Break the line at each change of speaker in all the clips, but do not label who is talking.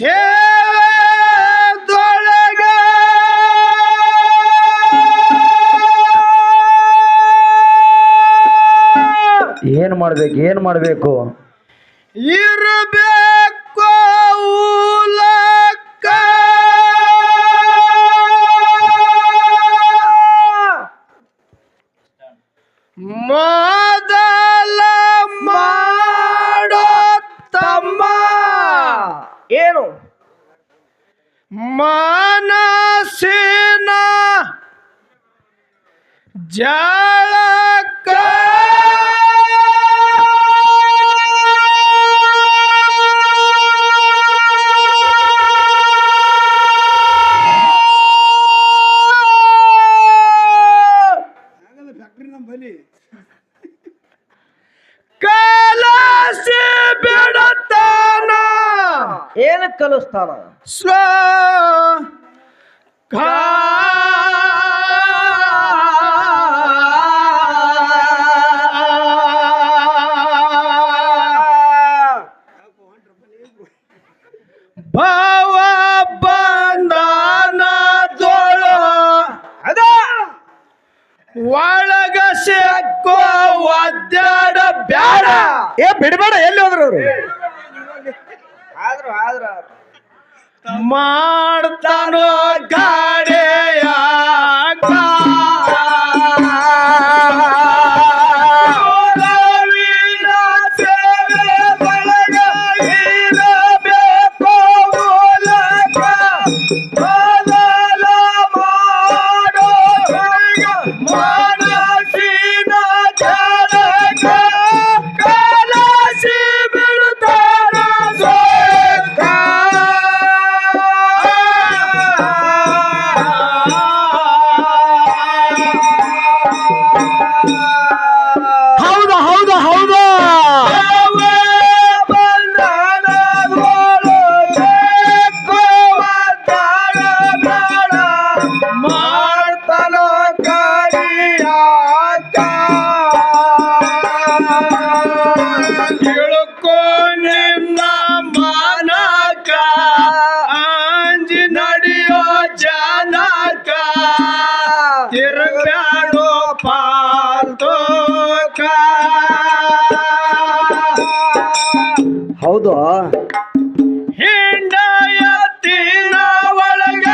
ಸೇವೆದೊಳಗ.
ಏನ್ ಮಾಡ್ಬೇಕು ಏನ್ ಮಾಡ್ಬೇಕು?
ಇರಬೇಕು.
ಕಲಿಸ್ತಾನ
ಸ್ವ ಭವ ಬಂಧನದೊಳು ಅದ ಒಳಗ ಸಿಕ್ಕೋ ಒದ್ದಾಡ ಬ್ಯಾಡ
ಏ ಬಿಡಬೇಡ ಎಲ್ಲಿ ಹೋದ್ರು ಅವ್ರು?
Mom. ತಿಳ್ಕೊ ನಿನ್ನ ಮಾನಕ ಅಂಜಿ ನಡೆಯೋ ಜನಕ ತಿರುಗಾಡೋ ಪಾಲ್ತೋಕ
ಹೌದು.
ಹಿಂಡಯ ತೀರ ಒಳಗ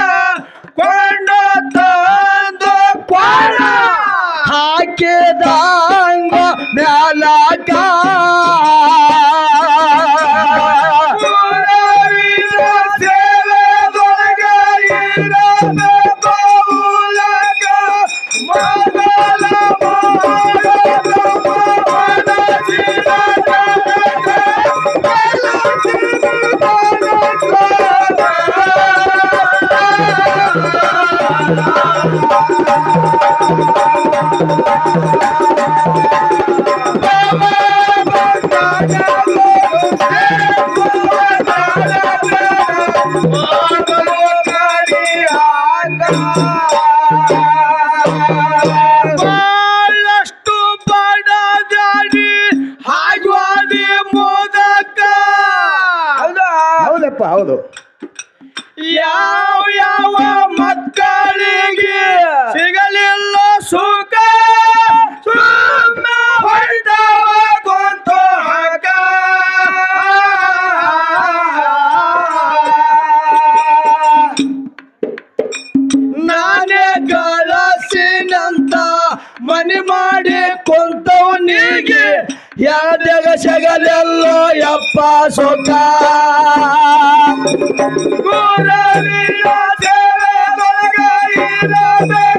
ಕೊಂಡು ತಂದು ಕ್ವಾಣ ಮನೆ ಮಾಡಿ ಕೊಂತವನಿಗೆ ಯಾದ್ಯಾಗ ಸಿಗಲೆಲ್ಲೋ ಯಪ್ಪ ಸುಖ ಗುರುವಿನ ದೇವೇ ಇರಬೇಕು.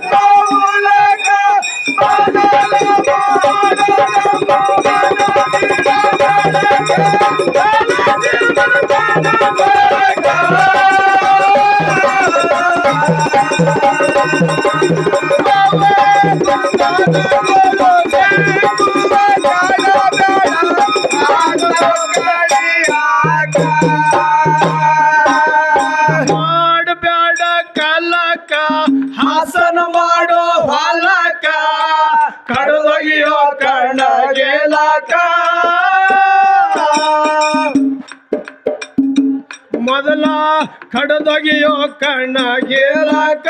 ಕಡದೊಗೆಯೋ ಕಣ್ಣಗಿಲಕ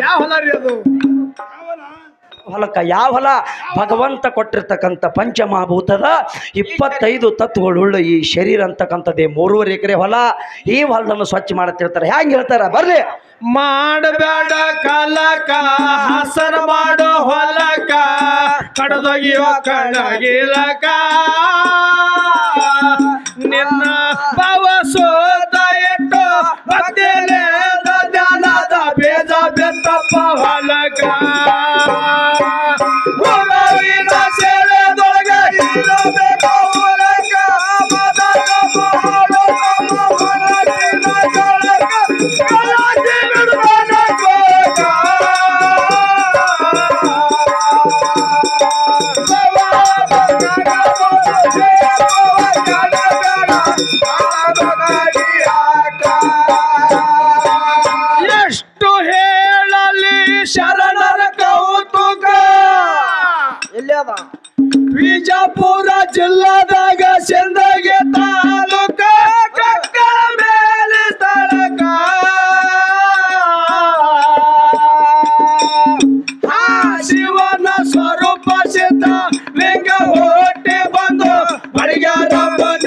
ಯಾವ ಹೊಲ ರೀ ಅದು?
ಹೊಲಕ್ಕ ಯಾವ ಹೊಲ? ಭಗವಂತ ಕೊಟ್ಟಿರ್ತಕ್ಕಂಥ ಪಂಚಮಹಾಭೂತದ ಇಪ್ಪತ್ತೈದು ತತ್ವಗಳುಳ್ಳ ಈ ಶರೀರ ಅಂತಕ್ಕಂಥದ್ದೇ ಮೂರುವರೆ ಎಕರೆ ಹೊಲ. ಈ ಹೊಲದನ್ನು ಸ್ವಚ್ಛ ಮಾಡುತ್ತಿರ್ತಾರೆ. ಹ್ಯಾಂಗ ಹೇಳ್ತಾರ? ಬರ್ರಿ.
ಮಾಡಬೇಡ ಕಲಕ ಹಸನ ಮಾಡೋ ಹೊಲಕ ಕಡದೊಗೆಯೋ ಕಣಗಿಲಕ ನಿನ್ನ ಭಾವ ಬಿಜಾಪುರ ಜಿಲ್ಲಾದಾಗ ಸಿಂದಗಿ ತಾಲೂಕ ಕಕ್ಕ ಮೇಲೆ ಆ ಶಿವನ ಸ್ವರೂಪ ಬಂದು ಬಡಿಗಾರ ಬಂದ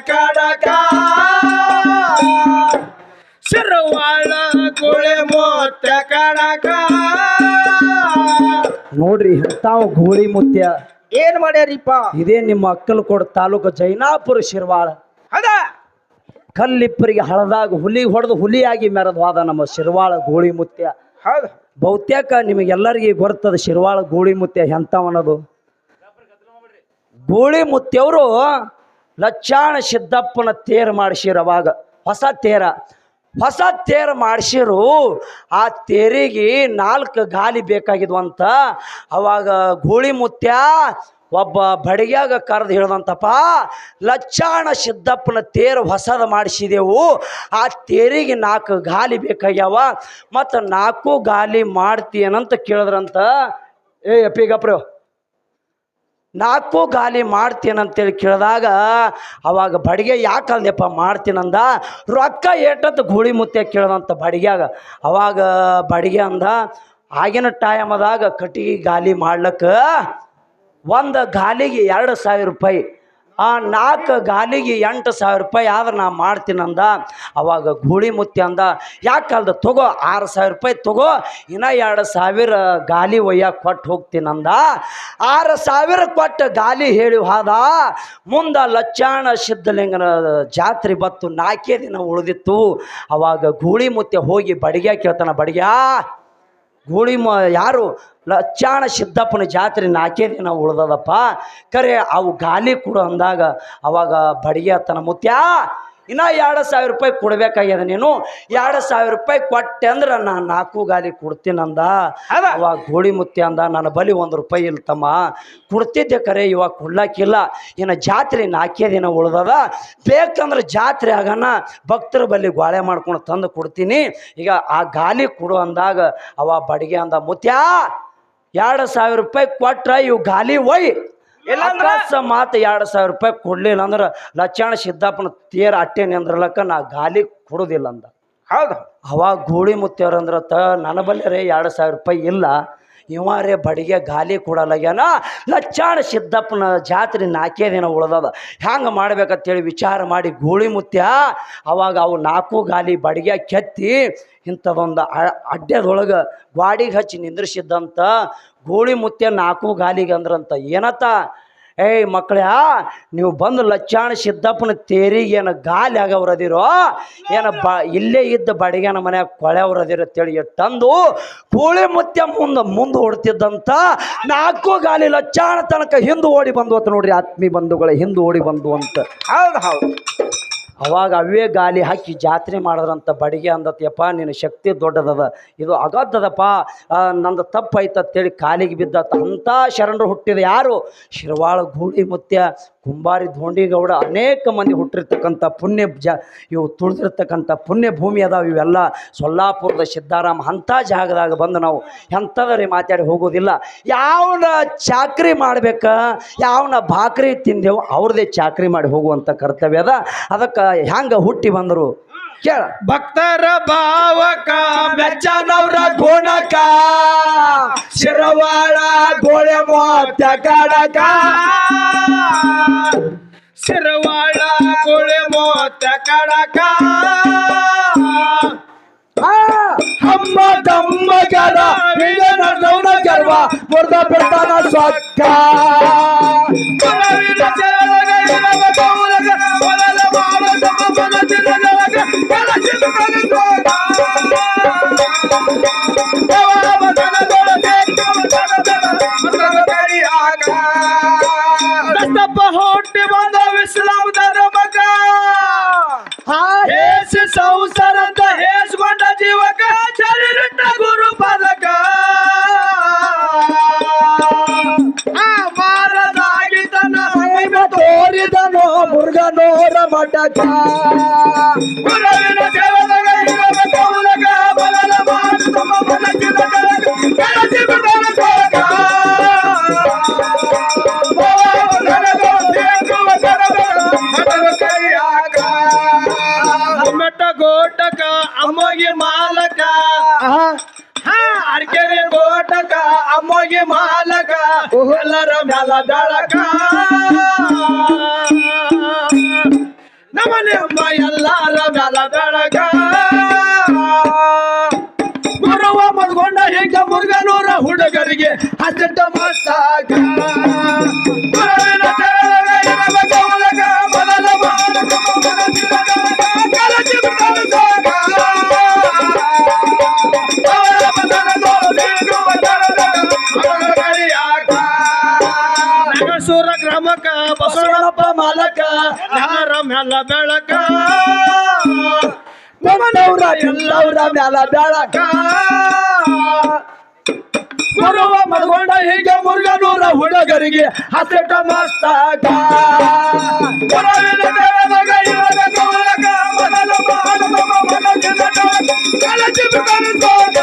ಕಡಕ. ಶಿರವಾಳ ಗೋಳೆ ಮೋತ್ಯ ಕಡಕ.
ನೋಡ್ರಿ ತಾವು ಗೋಳಿ ಮುತ್ಯ.
ಏನ್ ಮಾಡ್ಯಾರಿಪ್ಪ?
ಇದೇ ನಿಮ್ಮ ಅಕ್ಕಲಕೋಡ ತಾಲೂಕು ಜೈನಾಪುರ ಶಿರ್ವಾಳ.
ಅದ
ಕಲ್ಲಿಪ್ಪರಿಗೆ ಹಳದಾಗ ಹುಲಿ ಹೊಡೆದು ಹುಲಿಯಾಗಿ ಮೆರೆದ್ವಾದ ನಮ್ಮ ಶಿರ್ವಾಳ ಗೋಳಿ ಮುತ್ಯ.
ಹೌದು.
ಬಹುತೇಕ ನಿಮಗೆಲ್ಲರಿಗೆ ಗೊತ್ತದ ಶಿರ್ವಾಳ ಗೋಳಿ ಮುತ್ಯ ಎಂತವನದು ಗೋಳಿ ಮುತ್ಯವರು ಲಚ್ಚಾಣ ಸಿದ್ದಪ್ಪನ ತೇರು ಮಾಡಿಸಿರು ಅವಾಗ. ಹೊಸ ತೇರ. ಹೊಸ ತೇರು ಮಾಡಿಸಿರು. ಆ ತೇರಿಗೆ ನಾಲ್ಕು ಗಾಲಿ ಬೇಕಾಗಿದ್ವಂತ ಅವಾಗ ಗೋಳಿ ಮುತ್ಯ ಒಬ್ಬ ಬಡಿಗ್ಯಾಗ ಕರೆದು ಹೇಳ್ದಂತಪ್ಪ, ಲಚ್ಚಾಣ ಸಿದ್ದಪ್ಪನ ತೇರು ಹೊಸದು ಮಾಡಿಸಿದೆವು. ಆ ತೇರಿಗೆ ನಾಲ್ಕು ಗಾಲಿ ಬೇಕಾಗ್ಯಾವ. ಮತ್ತು ನಾಲ್ಕು ಗಾಲಿ ಮಾಡ್ತೀಯನಂತ ಕೇಳಿದ್ರಂತ. ಏ ಅಪ್ಪಿಗಪ್ರು ನಾಲ್ಕು ಗಾಲಿ ಮಾಡ್ತೀನಂತೇಳಿ ಕೇಳಿದಾಗ, ಅವಾಗ ಬಡಿಗೆ ಯಾಕೆ ಅಂದೆಪ್ಪ ಮಾಡ್ತೀನಂದ, ರೊಕ್ಕ ಏಟತ್ತು ಗೂಳಿ ಮುತ್ತೆ ಕೇಳ್ದಂತ ಬಡಿಗ್ಯಾಗ. ಅವಾಗ ಬಡಿಗೆ ಅಂದ, ಆಗಿನ ಟೈಮದಾಗ ಕಟ್ಟಿಗೆ ಗಾಲಿ ಮಾಡ್ಲಕ್ಕ ಒಂದು ಗಾಲಿಗೆ ಎರಡು ಸಾವಿರ ರೂಪಾಯಿ ಆ ನಾಲ್ಕು ಗಾಲಿಗೆ ಎಂಟು ಸಾವಿರ ರೂಪಾಯಿ ಆದ್ರೆ ನಾ ಮಾಡ್ತೀನಂದ. ಅವಾಗ ಗೂಳಿ ಮುತ್ತಿ ಅಂದ ಯಾಕಲ್ದ ತಗೋ, ಆರು ಸಾವಿರ ರೂಪಾಯಿ ತಗೋ, ಇನ್ನ ಎರಡು ಸಾವಿರ ಗಾಲಿ ಒಯ್ಯಕ್ಕೆ ಕೊಟ್ಟು ಹೋಗ್ತೀನಂದ. ಆರು ಸಾವಿರ ಕೊಟ್ಟು ಗಾಲಿ ಹೇಳಿ ಹೋದ. ಮುಂದೆ ಲಚ್ಚಾಣ ಸಿದ್ಧಲಿಂಗನ ಜಾತ್ರೆ ಬತ್ತು ನಾಲ್ಕೇ ದಿನ ಉಳಿದಿತ್ತು. ಅವಾಗ ಗೂಳಿ ಮುತ್ತೆ ಹೋಗಿ ಬಡಿಗೆ ಕೇಳ್ತಾನೆ ಬಡಿಗ್ಯಾ ಗೂಳಿ ಮ, ಯಾರು? ಲಚ್ಚಾಣ ಸಿದ್ದಪ್ಪನ ಜಾತ್ರೆ ನಾಲ್ಕೇ ದಿನ ಉಳ್ದದಪ್ಪ. ಕರೆ, ಅವು ಗಾಲಿ ಕೊಡು ಅಂದಾಗ ಅವಾಗ ಬಡಿಗೆ ತನ್ನ ಮುತ್ಯ ಇನ್ನ ಎರಡು ಸಾವಿರ ರೂಪಾಯಿ ಕೊಡ್ಬೇಕಾಗ್ಯದ ನೀನು? ಎರಡು ಸಾವಿರ ರೂಪಾಯಿ ಕೊಟ್ಟೆ ಅಂದ್ರೆ ನಾನು ನಾಲ್ಕು ಗಾಲಿ ಕೊಡ್ತೀನಂದ? ಅವಾಗ ಗೋಳಿ ಮುತ್ಯ ಅಂದ ನನ್ನ ಬಲಿ ಒಂದು ರೂಪಾಯಿ ಇಲ್ಲ ತಮ್ಮ. ಕೊಡ್ತಿದ್ದೆ ಕರೆ ಇವಾಗ ಕೊಡ್ಲಾಕಿಲ್ಲ. ಇನ್ನು ಜಾತ್ರೆ ನಾಲ್ಕೇ ದಿನ ಉಳ್ದದ. ಬೇಕಂದ್ರೆ ಜಾತ್ರೆ ಆಗನ ಭಕ್ತರ ಬಲ್ಲಿ ಗೋಳೆ ಮಾಡ್ಕೊಂಡು ತಂದು ಕೊಡ್ತೀನಿ. ಈಗ ಆ ಗಾಲಿ ಕೊಡು ಅಂದಾಗ ಅವ ಬಡಿಗೆ ಅಂದ ಮುತ್ಯ ಎರಡು ಸಾವಿರ ರೂಪಾಯಿ ಕೊಟ್ರ ಇವು ಗಾಲಿ ಒಯ್.
ಇಲ್ಲಾಂದ್ರ?
ಮಾತು ಎರಡು ಸಾವಿರ ರೂಪಾಯಿ ಕೊಡ್ಲಿಲ್ಲ ಅಂದ್ರೆ ಲಕ್ಷಣ ಸಿದ್ದಪ್ಪನ ತೇರ್ ಅಟ್ಟೆ ನಿಂದ್ರಲಕ್ಕ ನಾ ಗಾಲಿ ಕೊಡೋದಿಲ್ಲ ಅಂದ
ಹೌದು
ಅವಾಗ ಗೋಳಿ ಮುತ್ಯವ್ರ ಅಂದ್ರ ತ ನನ್ನ ಬಲ್ಲಿ ರೀ ಎರಡು ಸಾವಿರ ರೂಪಾಯಿ ಇಲ್ಲ ಇವ ಬಡಿಗೆ ಗಾಲಿ ಏನೋ ಲಚ್ಚಾಣ ಸಿದ್ದಪ್ಪನ ಜಾತ್ರೆ ನಾಲ್ಕೇ ದಿನ ಉಳ್ದದ. ಹ್ಯಾಂಗೆ ಮಾಡ್ಬೇಕಂತೇಳಿ ವಿಚಾರ ಮಾಡಿ ಗೋಳಿ ಮುತ್ಯ. ಅವಾಗ ಅವು ನಾಲ್ಕು ಗಾಲಿ ಬಡಿಗೆ ಕೆತ್ತಿ ಇಂಥದೊಂದು ಅಡ್ಡದೊಳಗೆ ಗ್ವಾಡಿಗೆ ಹಚ್ಚಿ ನಿಂದ್ರಿಸಿದ್ದಂಥ ಗೋಳಿ ಮುತ್ಯ ನಾಲ್ಕು ಗಾಲಿಗೆ ಅಂದ್ರಂತ ಏನತ್ತ? ಏಯ್ ಮಕ್ಕಳ, ನೀವು ಬಂದು ಲಚ್ಚಾಣ ಸಿದ್ದಪ್ಪನ ತೇರಿಗೆ ಏನು ಗಾಲಿ ಆಗವ್ರದಿರೋ, ಏನು ಬ, ಇಲ್ಲೇ ಇದ್ದ ಬಡಿಗೆನ ಮನ್ಯಾಗ ಕೊಳೆವ್ರದಿರೋ ಅಂತೇಳಿ ತಂದು ಕೂಳಿ ಮುತ್ಯ ಮುಂದೆ ಮುಂದೆ ಓಡ್ತಿದ್ದಂಥ ನಾಲ್ಕು ಗಾಲಿ ಲಚ್ಚಾಣ ತನಕ ಹಿಂದೆ ಓಡಿ ಬಂದು ಅಂತ ನೋಡ್ರಿ ಆತ್ಮೀ ಬಂಧುಗಳ, ಹಿಂದೆ ಓಡಿ ಬಂದು ಅಂತ
ಹೌದು ಹೌದು.
ಅವಾಗ ಅವೇ ಗಾಲಿ ಹಾಕಿ ಜಾತ್ರೆ ಮಾಡಿದ್ರಂಥ ಬಡಿಗೆ ಅಂದತ್ಯಪ್ಪ ನಿನ್ನ ಶಕ್ತಿ ದೊಡ್ಡದದ. ಇದು ಅಗದ್ದದಪ್ಪ ನಂದು ತಪ್ಪು ಐತಂತೇಳಿ ಕಾಲಿಗೆ ಬಿದ್ದತ್ತ ಅಂಥ ಶರಣರು ಹುಟ್ಟಿದ ಯಾರು? ಶಿರವಾಳ, ಗೂಳಿ ಮುತ್ಯ, ಕುಂಬಾರಿ ಧೋಂಡಿಗೌಡ ಅನೇಕ ಮಂದಿ ಹುಟ್ಟಿರ್ತಕ್ಕಂಥ ಪುಣ್ಯ ಜ, ಇವು ತುಳಿದಿರ್ತಕ್ಕಂಥ ಪುಣ್ಯ ಭೂಮಿ ಅದಾವ ಇವೆಲ್ಲ. ಸೊಲ್ಲಾಪುರದ ಸಿದ್ದಾರಾಮ ಅಂಥ ಜಾಗದಾಗ ಬಂದು ನಾವು ಎಂಥದ್ರಿ ಮಾತಾಡಿ ಹೋಗೋದಿಲ್ಲ. ಯಾವನ ಚಾಕ್ರಿ ಮಾಡ್ಬೇಕು, ಯಾವನ ಭಾಕ್ರಿ ತಿಂದೆವು ಅವ್ರದೇ ಚಾಕ್ರಿ ಮಾಡಿ ಹೋಗುವಂಥ ಕರ್ತವ್ಯ ಅದ. ಅದಕ್ಕೆ ಹೆಂಗೆ ಹುಟ್ಟಿ ಬಂದರು? ಕೇಳ.
ಭಕ್ತರ ಭಾವಕ
ಮೆಚ್ಚನವರ ಗುಣಕ ಶಿರವಾಳ ಗೋಳೆ ಮೋತ್ಯ ಕಡಕ.
ಶಿರವಾಳ ಗೋಳೆ ಮೋತ ಕಡಕ.
ಹಮ್ಮ ದಮ್ಮಗರ ವಿಜಯನ ಗೌಡ ಗರ್ವ ಮುರ್ದ ಬಿಡ್ತಾನ ಸೊಕ್ಕ
ಕೊಳವಿನ ಚೆಲಗ ಇರವ ಕೌಲಗ, ಒಲಲ ಮಾಡ ತಮ್ಮ ಮನಸ್ಸಿನ ಜಲಗ, ಕಳಚಿದ ಕನಸೋಗ. ದೇವರ ಮನದೊಳ ಸೇರ್ತವ ತನದನ, ಮನದ ಕೈಯಾಗ. ದಸ್ತಪ್ಪ ಹುಟ್ಟಿ ಬಂದ ವಿಶ್ರಾಮ
ಮುರುಗನೋರ ಮಠಕ
ಗುರುವಿನ ಸೇವದಾಗ ಇರುವ ಕೌಲಕ ಬಲಲ ಮಾಡು ತರದಗ, ಹಸಟ ಗ್ರಾಮಕ್ಕ ಬಸವಣ್ಣಪ್ಪ ಮಾಲಕ ಯಾರ ಮ್ಯಾಲ ಬೆಳಕ?
ನಮ್ಮನವ್ರ ಎಲ್ಲವ್ರ ಮ್ಯಾಲ ಬೆಳಕ.
ಗುರುವ ಮಗೊಂಡ ಹೀಗೆ ಮುರುಗನೂರ ಹುಡುಗರಿಗೆ ಹಸಿಟ ಮಸ್ತಾಗ. ಕಲಚಿ ದೇವದಾಗ